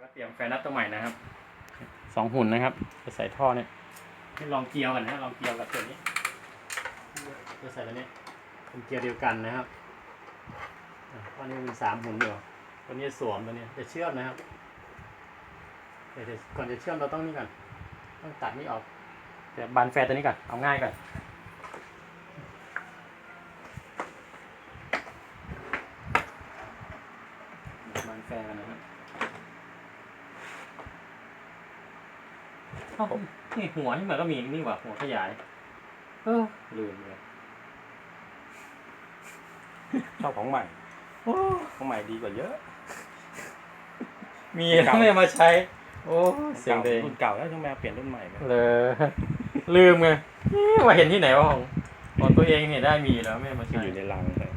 แล้วก็เตรียมแฟนนัดตัวใหม่นะครับสองหุ่นนะครับจะใส่ท่อเนี่ยให้ลองเกียวกันนะลองเกียวกับตัวนี้จะใส่ตัวนี้เป็นเกียวเดียวกันนะครับอะตอนนี้เป็นสามหุ่นอยู่ตัวนี้สวมตัวนี้จะเชื่อมนะครับเดี๋ยวก่อนจะเชื่อมเราต้องนี่ก่อนต้องตัดนี่ออกเดี๋ยวบานแฟร์ตัวนี้ก่อนเอาง่ายก่อนบานแฟร์กันนะครับ เอ้านี่หัวนี่มันก็มีนี่หว่าหัวขยาย เออลืมเลยชอบของใหม่ของใหม่ดีกว่าเยอะ มีแล้วไม่เอามาใช้ โอ้เสียงเดงรุ่นเก่าแล้วช่างแมวเปลี่ยนรุ่นใหม่ไปเลยลืมไงเอ๊ะว่าเห็นที่ไหนวะของของตัวเองเนี่ยได้มีแล้วไม่เอามาที่ใช้อยู่ในรังเลย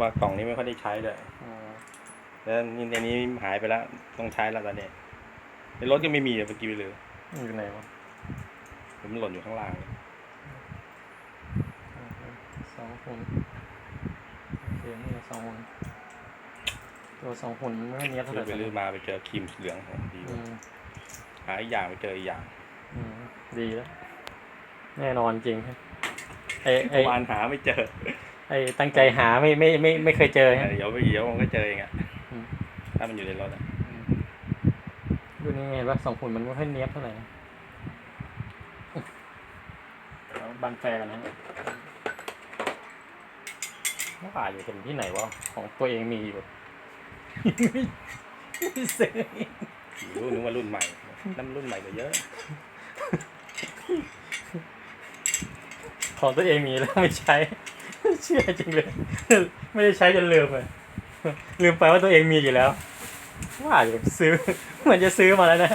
ว่ากล่องนี้ไม่ค่อยได้ใช้เลยอ๋อแล้วนี่ในนี้หายไปแล้วต้องใช้แล้วตอนนี้ในรถก็ไม่มีเลยเมื่อกี้ไปเลย อยู่ไหนวะมันหล่นอยู่ข้างล่างสองหุ่นโอเคนี่สองหุ่นตัวสองหุ่นมันไม่เนี้ยบเท่าไหซื้ร่อไปรื้อมาไปเจอครีมเหลืองของดีอืมหาอีกอย่างไปเจออีกอย่างอืมดีแล้ว แน่นอนจริงครับไอไอวานหาไม่เจอ ไอตั้งใจหาไม่ไม่ไม่ไม่เคยเจอฮะ เดี๋ยวไปเดี๋ยวมันก็เจอเองอะอืม ถ้ามันอยู่ในรถอะ ดูนี่เห็นว่าสองหุ่นมันไม่ค่อยเนี้ยบเท่าไหร่นะเอาบันแฟร์กันนะว่าอยู่เป็นที่ไหนวะ ของตัวเองมีอยู่ไม่ซื้อรุ่นนึกว่ารุ่นใหม่นั่นรุ่นใหม่กว่าเยอะ ของตัวเองมีแล้วไม่ใช้ เชื่อจริงเลย ไม่ได้ใช้จนลืมเลยลืมไปว่าตัวเองมีอยู่แล้ว ว่าอยู่ซื้อ เหมือนจะซื้อมาแล้วนะ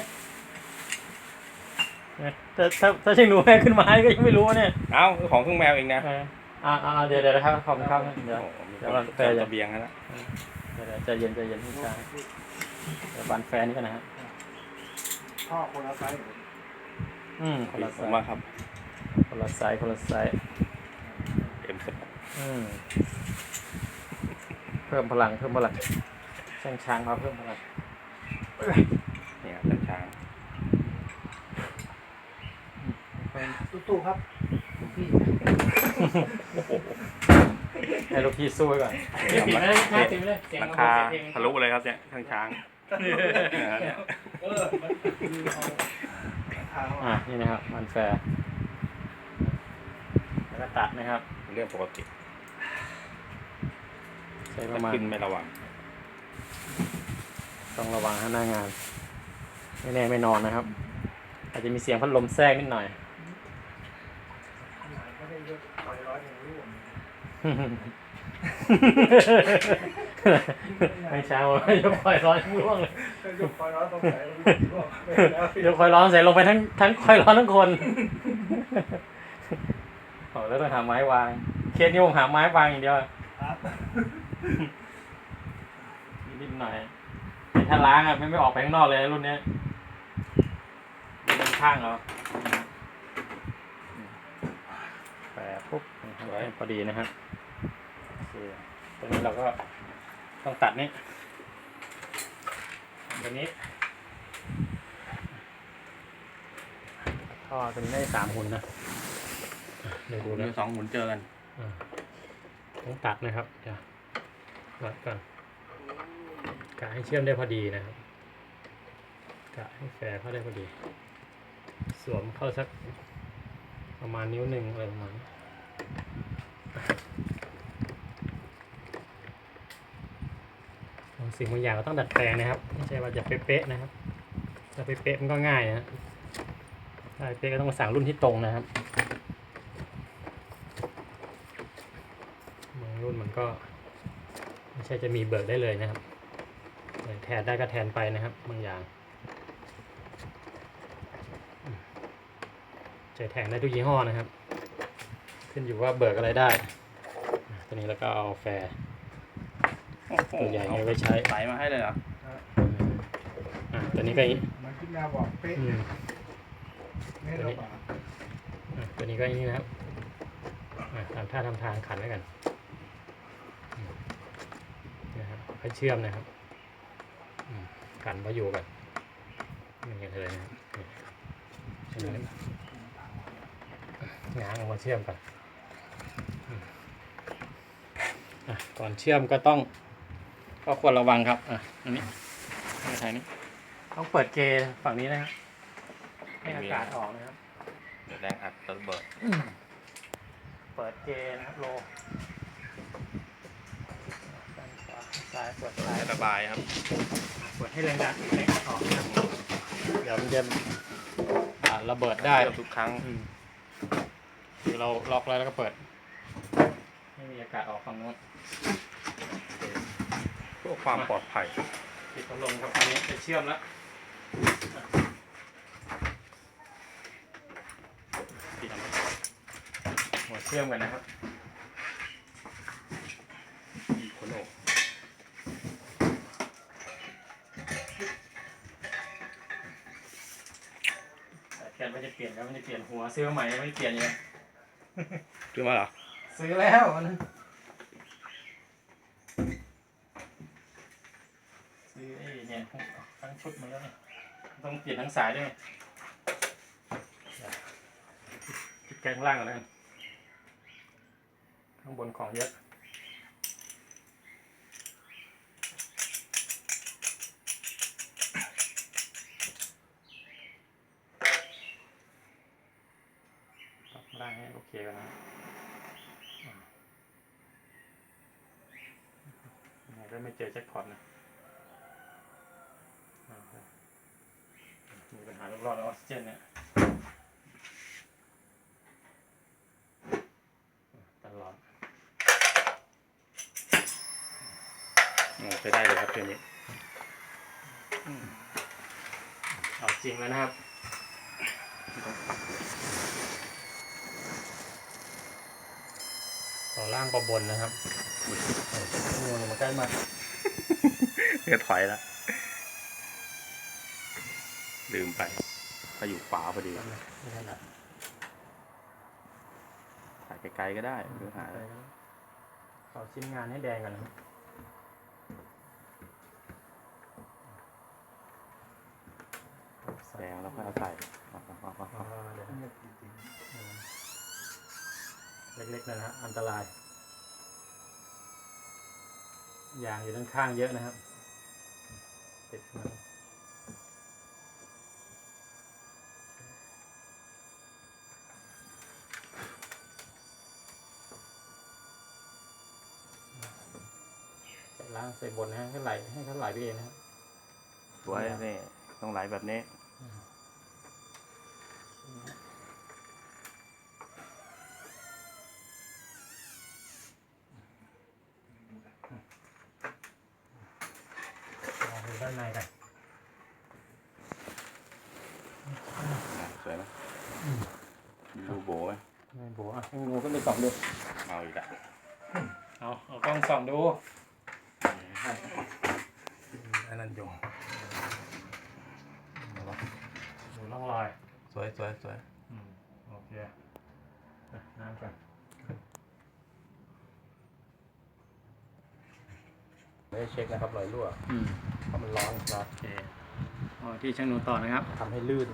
ถ้าถ้าถ้าเชิงหนูแม่ขึ้นมาให้ก็ยังไม่รู้เนี่ยเอ้าของเครื่องแมวเองนะเอออ่าอ่าเดี๋ยวเดี๋ยวนะครับขอบคุณครับเดี๋ยว โอ้โหมีเดี๋ยวคก่อนนแฟร์จะระเบียงแล้วเดี๋ยวเดี๋ยวใจเย็นใจเย็นพี่ชายเดี๋ยวบันแฟนนี่กันนะฮะพ่อคนละไซส์อืมคนละผไซมส์ว่าครับคนละไซส์คนละไซส์เอ็มสปอร์ตอืมเพิ่มพลังเพิ่มพลัง ช่างช้างครับเพิ่มพลังเนี่ยครับช้างตู้ๆครับหลวงพี่ให้ลูกพี่สู้ไว้ก่อนเดี๋ยวปิดมาไม่ได้หน้าปิดไม่ได้เสียงราเอคาเสียงเองทะลุเลยครับเนี่ยช้างช้างเนี่ยเออมันคือเอาทางอะนี่นะครับ มันแฟร์แล้วก็ตัดนะครับ เรื่องปกติ ใช้ปถ้าระมาณขึ้นไม่ระวัง ต้องระวังหน้างาน ไม่แน่ไม่นอนนะครับ อาจจะมีเสียงพัดลมแทรกนิดหน่อยไม่ได้ยกต่อยร้อยอย่างรู้ไม่เช้าว่ายกคอยร้อนทั้งร่วงเลยยกต่อยร้อยตรงไหนร่วงแล้วยกคอยร้อนเสร็จลงไปทั้งทั้งคอยร้อนทั้งคนโอ้แล้วต้องหาไม้วาง เคสนี้ผมหาไม้วางอย่างเดียวครับนิดหน่อยแต่ ถ้าล้างอะไม่ไม่ออกไปข้างนอกเลยนะรุ่นเนี้ยดูด้านข้างเอาแปะปุ๊บนะครับให้พอดีนะครับโอเคตรงนี้เราก็ต้องตัดนี่ตัวนี้ท่อตัวนี้ได้สามหุ่นนะเดี๋ยวดูดูนะสองหมุนเจอกันอ่าต้องตัดนะครับเดี๋ยววัดก่อน กะให้เชื่อมได้พอดีนะครับกะให้แฟร์เข้าได้พอดี สวมเข้าสักประมาณนิ้วหนึ่งอะไรประมาณบางสิ่งบางอย่างเราต้องดัดแปลงนะครับไม่ใช่ว่าจะเป๊ะๆนะครับถ้าเป๊ะๆมันก็ง่ายนะถ้าเป๊ะก็ต้องสั่งรุ่นที่ตรงนะครับบางรุ่นมันก็ไม่ใช่จะมีเบิกได้เลยนะครับ แต่แทนได้ก็แทนไปนะครับบางอย่างอืมจะแทนได้ทุกยี่ห้อนะครับ ขึ้นอยู่ว่าเบิกอะไรได้อะตัวนี้แล้วก็เอาแฟร์โอ้โตัวใหญ่ไว้ใช้ไหลมาให้เลยเหรออะตัวนี้ก็อีกมันที่แมวบอกเป๊ะอืมไม่ระบาดอะตัวนี้ก็อย่างนี้นะครับอะทำท่าทำทางขันไว้กันอืมนะครับให้เชื่อมนะครับ อืมกันมาอยู่กันนี่ไงเลยนะครับนี่เชื่อมกันง้างออกมาเชื่อมกันอืมอะก่อนเชื่อมก็ต้องก็ควรระวังครับอะอันนี้ไม่ใช่นี้ต้องเปิดเกย์ฝั่งนี้นะครับให้อากาศออกนะครับเดี๋ยวแรงอัดระเบิดเปิดเกย์นะครับโลด้านขวาซ้ายเปิดซ้ายให้ระบายครับ เปิดให้แรงดันแรงอัดออกนะครับเดี๋ยวมันจะอ่าระเบิดได้เกือบทุกครั้ง อืมคือเราล็อกแล้วแล้วก็เปิด ไม่มีอากาศออกฝั่งนู้นเพื่อความปลอดภัย ปิดพัดลมครับอันนี้จะเชื่อมแล้วปิดหัวเชื่อมกันนะครับ อีโคโน แต่แกนไม่จะเปลี่ยนแล้วไม่จะเปลี่ยนหัวซื้อมาใหม่ยังไม่ได้เปลี่ยนเลยซื้อมาเหรอ ซื้อแล้วอันนั้นซื้อไอ้เนี่ยทั้งชุดมาแล้วเนี่ยต้องเปลี่ยนทั้งสายด้วยติดแกนข้างล่างก่อนแล้วกันข้างบนของเยอะ ปรับล่างโอเคกันนะอ่ายังไงก็ไม่เจอแจ็คพอตนะมีปัญหาเรื่องรอดออกซิเจนเนี่ยตลอดโอ้ใช้ได้เลยครับตัวนี้เอาจริงแล้วนะครับ ต่อล่างกับบนนะครับงูมาใกล้มากเนื้อถอยแล้วลืมไปถ้าอยู่ขวาพอดีนี่ขนาดถ่ายไกลๆก็ได้หรือหาอะไรขอชิ้นงานให้แดงกันนะครับ นะฮะอันตราย ยางอยู่ด้านข้างเยอะนะครับติดมาใส่ล่างใส่บนนะฮะให้ไหลให้เขาไหลไปเองนะครับสวยนี่ต้องไหลแบบนี้ ลองดูด้านในกัน สวยไหมมีรูโบไหม ไม่บัวให้งูขึ้นไปส่องดูเมาอีกแล้วเอาเอากล้องส่องดูอันนั้นยงดูร่องรอยสวยสวยสวยอืมโอเคอะน้ำก่อนไม่ได้เช็คนะครับรอยรั่วอืมเพราะมันร้อนครับโอเคเอาที่ช่างหนูต่อนะครับ ทำให้ลื่น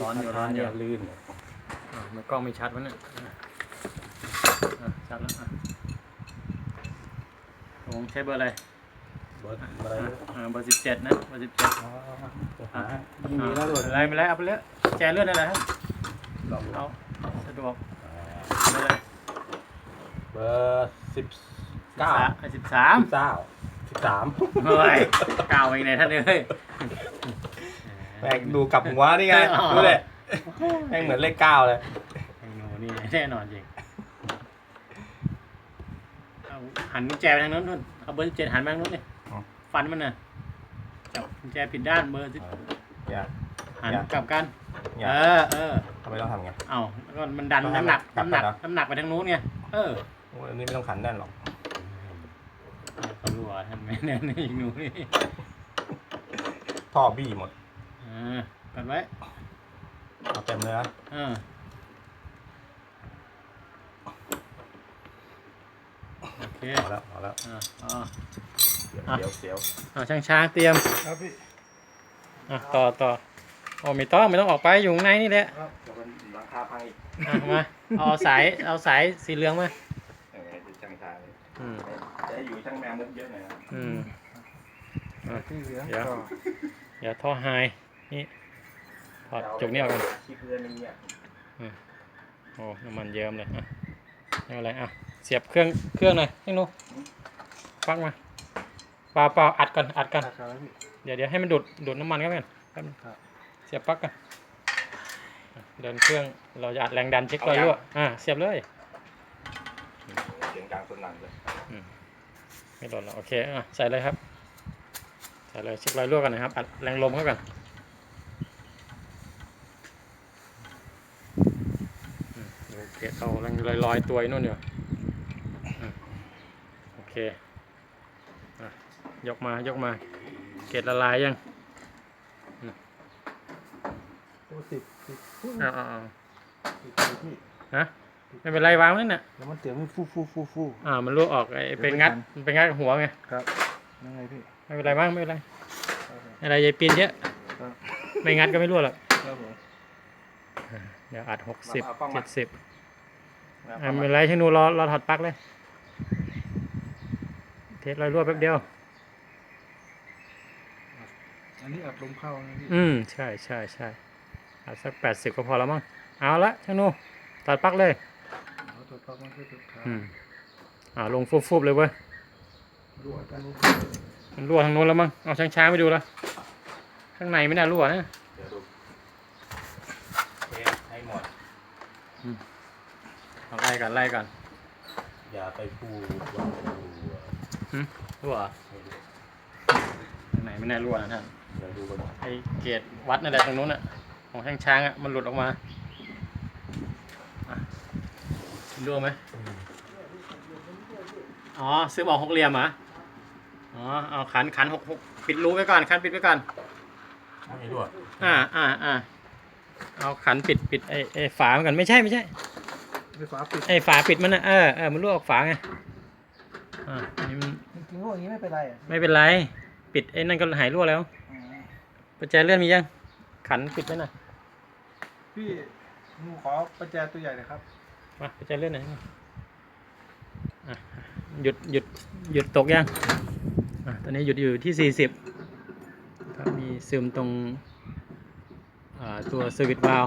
ร้อนอยู่ร้อนอยู่เลื่นอ่า มันกล้องไม่ชัดวะเนี่ยอะอะชัดแล้วอะผมใช้เบอร์อะไร เบิร์ดอะไรอะอ่าเบอร์สิบเจ็ดนะ เบอร์สิบเจ็ดอ๋อหายิงดีแล้วหลุดอะไรไปแล้วเอาไปเลยแจเลื่อนอะไรครับลองดูเอาสะดวกอ่าไปเลยเบอร์สิบเก้าสิบสามสิบเก้าสิบสามเฮ้ยเก้าเองไหนท่านเอ้ยแม่งดูกลับหัวนี่ไงอ๋อดูเลย แม่งเหมือนเลขเก้าเลยไอ้หนูนี่แน่นอนจริงเอาหันกุญแจไปทางโน้นนู่นเอาเบอร์สิบเจ็ดหันไปทางโน้นดิฟันมันน่ะจับกุญแจผิดด้านเบอร์สิบอย่าหันอย่ากลับกัน อย่า เออเออทำไมต้องทำไง เอาแล้วก็มันดันต้องให้น้ำหนักมันน้ำหนักกลับกันเหรอน้ำหนักไปทางนู้นไงเออโอ้ยอันนี้ไม่ต้องขันแน่นหรอก ตำรวจท่านไม่แน่นอีกหนูนี่ท่อบี้หมดเออกัดไว้ เอาเต็มเลยนะเออโอเคเอาแล้วเอาแล้วอ่าอ่าอะ เดี๋ยวเดี๋ยวอ่าช่างช้างเตรียมครับพี่อะต่อต่อโอ้ไม่ต้องไม่ต้องออกไปอยู่ข้างในนี่แหละครับเดี๋ยวมันหลังคาพังอีกอะมาเอาสายเอาสายสีเหลืองมาเออจะช่างชาเลยอืมจะให้อยู่ช่างแมวมุกเยอะหน่อยนะอืม ที่เหลืองเดี๋ยว ต่อ เดี๋ยวท่อไฮนี่ ถอดจุกนี้ออกกันที่เพื่อนนี่เนี่ยโอ้น้ำมันเยิ้มเลยอะไม่เป็นไรอะเสียบเครื่องเครื่องหน่อยให้หนูปักมาเปล่าเปล่าอัดก่อนอัดก่อนตัดครับพี่เดี๋ยวเดี๋ยวให้มันดูดดูดน้ำมันกันก่อนแป๊บนึงครับเสียบปลั๊กกันอะเดินเครื่องเราจะอัดแรงดันเช็ครอยรั่วอ่าเสียบเลยเสียงดังสนั่นเลยไม่หล่นหรอกโอเคอะใส่เลยครับใส่เลยเช็ครอยรั่วกันนะครับอัดแรงลมเข้ากันอืมโอ เคเอาแรงลอยๆตัวไอ้นู่นเดี๋ยวอืมโอเคอะยกมายกมา เกล็ดละลายยังโอ้ติดติดฟูเอ้าวอ้าวติดติดพี่ฮะไม่เป็นไรวางไว้นั่นน่ะแล้วมันเสียงมันฟูฟูฟูฟูอ่ามันรั่วออกไอ้เป็นงัดมันเป็นงัดหัวไงครับยังไงพี่ไม่เป็นไรบ้างไม่เป็นไรครับผมอะไรยายปีนเยอะครับไม่งัดก็ไม่รั่วหรอกครับผมเดี๋ยวอัดหกสิบเอากล้องเจ็มาดสิบนะ อ่าไม่เป็นไรช่างนูรอรอถอดปลั๊กเลย เทสรอยรั่วแป๊บเดียว อันนี้อัดลมเข้านะพี่อืมใช่ใช่ใช่อัดสักแปดสิบก็พอแล้วมั้งเอาละช่างนูถอดปลั๊กเลย เอาตัวปลั๊กมันก็จะขาดอืมอ่าลงฟุบๆเลยเว้ยรั่วกันรู้มันรั่วทางโน้นแล้วมั้งเอาช้างช้างๆไปดูแล้วข้างในไม่น่ารั่วนะ เดี๋ยวดูเทสให้หมด เอาไล่กันไล่กันอย่าไปพูดว่าดูรั่วเหรอให้ดูข้างในไม่น่ารั่วนะท่านเดี๋ยวดูกันไอ้เกรดวัดนั่นแหละตรงนู้นอะของช้างช้างๆอะมันหลุดออกมาอะรั่วไหมอ๋อซื้อบอกหกเหลี่ยมเหรออ๋อเอาขันขันหกหกปิดรูไว้ก่อนขันปิดไว้ก่อน ไม่ด้วยอ่าอ่าอ่าเอาขันปิดปิดไอ้ไอ้ฝามันก่อนไม่ใช่ไม่ใช่ ไฟฟ้าปิดไอ้ฝาปิดมันนะเออเออมันรั่วออกฝาไงอ่าอันนี้มันจริงๆรั่วอย่างนี้ไม่เป็นไรอะไม่เป็นไร ปิดไอ้นั่นก็หายรั่วแล้วอ๋อประแจเลื่อนมียัง ขันปิดไว้หน่อยพี่หนูขอประแจตัวใหญ่หน่อยครับมาประแจเลื่อนหน่อยอะหยุดหยุดหยุดตกยังอะตอนนี้หยุดอยู่ที่สี่สิบครับมีซึมตรงอ่าตัวสวิตช์วาล์ว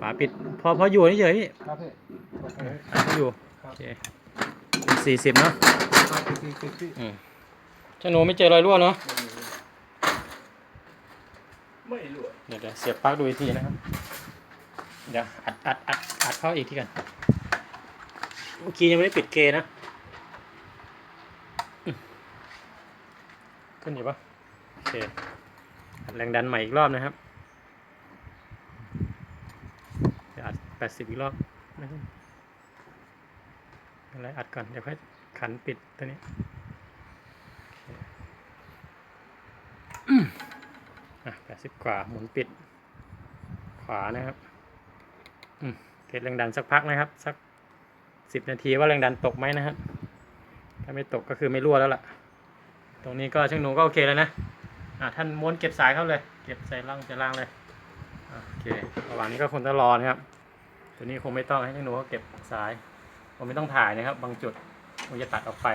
ฝาปิด พอพออยู่เฉยๆพี่ ครับพี่โอเคอะพออยู่ครัโอบเคสี่สิบเนาะครับปิดปิดปิดพี่อืมช่างหนูไม่เจอรอยรั่วเนาะไม่รู้เดี๋ยวเดี๋ยวเสียบปลั๊กดูอีกทีนะครับ เดี๋ยวอัดอัดอัดอัดเข้าอีกทีกันเมื่อกี้ยังไม่ได้ปิดเกย์นะอืมขึ้นอยู่ปะโอเคอัดแรงดันใหม่อีกรอบนะครับเดี๋ยวอัดแปดสิบอีกรอบไม่ใช่ อะไรอัดก่อน เดี๋ยวค่อยขันปิดตัวนี้อะแปดสิบกว่า หมุนปิด ขวานะครับ อืมเกตแรงดันสักพักนะครับ สักสิบนาทีว่าแรงดันตกไหมนะครับ ถ้าไม่ตกก็คือไม่รั่วแล้วล่ะ ตรงนี้ก็ช่างหนูก็โอเคแล้วนะ อะท่านม้วนเก็บสายเข้าเลย เก็บใส่ล่างใส่ล่างเลยโอเคระหว่างนี้ก็คงต้องรอนะครับ ตัวนี้คงไม่ต้องให้ช่างหนูเขาเก็บสาย ผมไม่ต้องถ่ายนะครับ บางจุดผมจะตัดออกไป